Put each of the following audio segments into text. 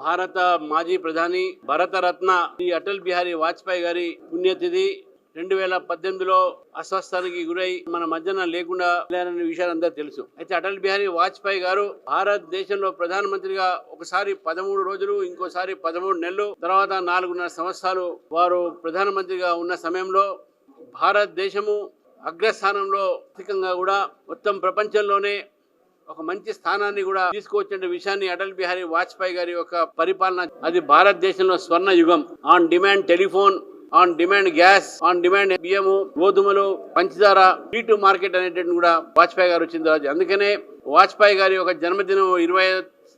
భారత మాజీ ప్రధాని భరతరత్న ఈ అటల్ బిహారీ వాజ్పేయి గారి పుణ్యతిథి రెండు వేల పద్దెనిమిదిలో అస్వస్థానికి గురై మన మధ్యన లేకుండా లేరనే విషయాలు అందరూ తెలుసు. అయితే అటల్ బిహారీ వాజ్పేయి గారు భారతదేశంలో ప్రధానమంత్రిగా ఒకసారి పదమూడు రోజులు ఇంకోసారి పదమూడు నెలలు తర్వాత నాలుగున్నర సంవత్సరాలు వారు ప్రధానమంత్రిగా ఉన్న సమయంలో భారతదేశము అగ్రస్థానంలో ఆర్థికంగా కూడా మొత్తం ప్రపంచంలోనే ఒక మంచి స్థానాన్ని కూడా తీసుకువచ్చిన విషయాన్ని అటల్ బిహారీ వాజ్పేయి గారి యొక్క పరిపాలన అది భారతదేశంలో స్వర్ణ యుగం on demand telephone on demand gas on demand బియ్యము గోధుమలు పంచదార టీ టు మార్కెట్ అనేటువంటి కూడా వాజ్పేయి గారు వచ్చిన తర్వాత అందుకనే వాజ్పేయి గారి యొక్క జన్మదినం ఇరవై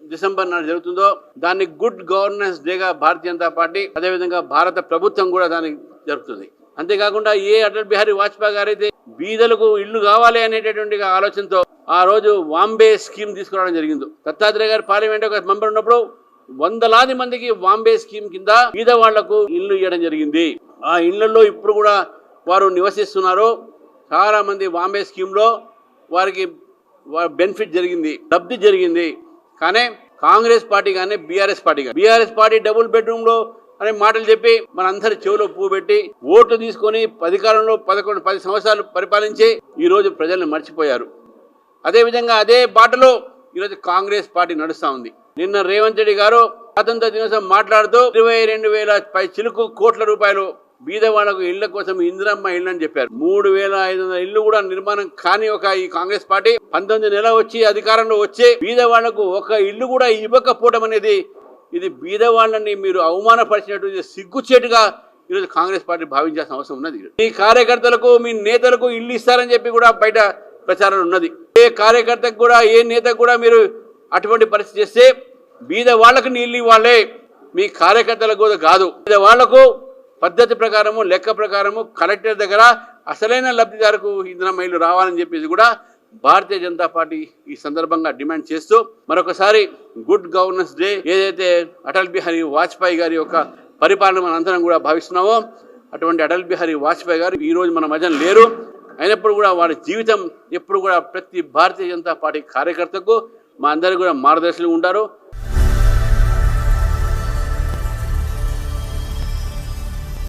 డిసెంబర్ నాడు జరుగుతుందో దాన్ని గుడ్ గవర్నెన్స్ డేగా భారతీయ జనతా పార్టీ అదేవిధంగా భారత ప్రభుత్వం కూడా దాన్ని జరుపుతుంది. అంతేకాకుండా ఏ అటల్ బిహారీ వాజ్పేయి గారు అయితే బీదలకు ఇల్లు కావాలి అనేటటువంటి ఆలోచనతో ఆ రోజు వాంబే స్కీమ్ తీసుకురావడం జరిగింది. దత్తాత్రేయ గారు పార్లమెంట్ ఒక మెంబర్ ఉన్నప్పుడు వందలాది మందికి వాంబే స్కీమ్ కింద బీద వాళ్ళకు ఇల్లు ఇవ్వడం జరిగింది. ఆ ఇళ్ళలో ఇప్పుడు కూడా వారు నివసిస్తున్నారు. చాలా మంది వాంబే స్కీమ్లో వారికి బెనిఫిట్ జరిగింది లబ్ధి జరిగింది. కానీ కాంగ్రెస్ పార్టీ కానీ బీఆర్ఎస్ పార్టీ కానీ బీఆర్ఎస్ పార్టీ డబుల్ బెడ్రూమ్లో అనే మాటలు చెప్పి మనందరి చెవిలో పువ్వు పెట్టి ఓట్లు తీసుకొని అధికారంలో పదకొండు పది సంవత్సరాలు పరిపాలించి ఈ రోజు ప్రజల్ని మర్చిపోయారు. అదేవిధంగా అదే బాటలో ఈరోజు కాంగ్రెస్ పార్టీ నడుస్తూ ఉంది. నిన్న రేవంత్ రెడ్డి గారు స్వాతంత్ర దినోత్సవం మాట్లాడుతూ ఇరవై రెండు వేల పై చిలుకు కోట్ల రూపాయలు బీద వాళ్ళకు ఇళ్ళ కోసం ఇందిరమ్మ ఇల్లు అని చెప్పారు. మూడు వేల ఐదు వందల ఇల్లు కూడా నిర్మాణం కాని ఒక ఈ కాంగ్రెస్ పార్టీ పంతొమ్మిది నెల వచ్చి అధికారంలో వచ్చి బీద వాళ్ళకు ఒక ఇల్లు కూడా ఇవ్వకపోవడం అనేది ఇది బీదవాళ్ళని మీరు అవమానపరిచినటువంటి సిగ్గుచేటుగా ఈరోజు కాంగ్రెస్ పార్టీ భావించాల్సిన అవసరం ఉన్నది మీ కార్యకర్తలకు మీ నేతలకు ఇల్లు ఇస్తారని చెప్పి కూడా బయట ప్రచారం ఉన్నది. ఏ కార్యకర్తకు కూడా ఏ నేతకు కూడా మీరు అటువంటి పరిస్థితి చేస్తే బీద వాళ్ళకు నీళ్ళు ఇవ్వాలే. మీ కార్యకర్తలకు కూడా కాదు. బీద వాళ్ళకు పద్ధతి ప్రకారము లెక్క ప్రకారము కలెక్టర్ దగ్గర అసలైన లబ్ధిదారుకు ఇంధన మైలు రావాలని చెప్పేసి కూడా భారతీయ జనతా పార్టీ ఈ సందర్భంగా డిమాండ్ చేస్తూ మరొకసారి గుడ్ గవర్నెన్స్ డే ఏదైతే అటల్ బిహారీ వాజ్పేయి గారి యొక్క పరిపాలన మన అందరం కూడా భావిస్తున్నామో అటువంటి అటల్ బిహారీ వాజ్పేయి గారు ఈ రోజు మన మధ్యన లేరు. అయినప్పుడు కూడా వారి జీవితం ఎప్పుడు కూడా ప్రతి భారతీయ జనతా పార్టీ కార్యకర్తకు మా అందరికి కూడా మార్గదర్శులు ఉంటారు.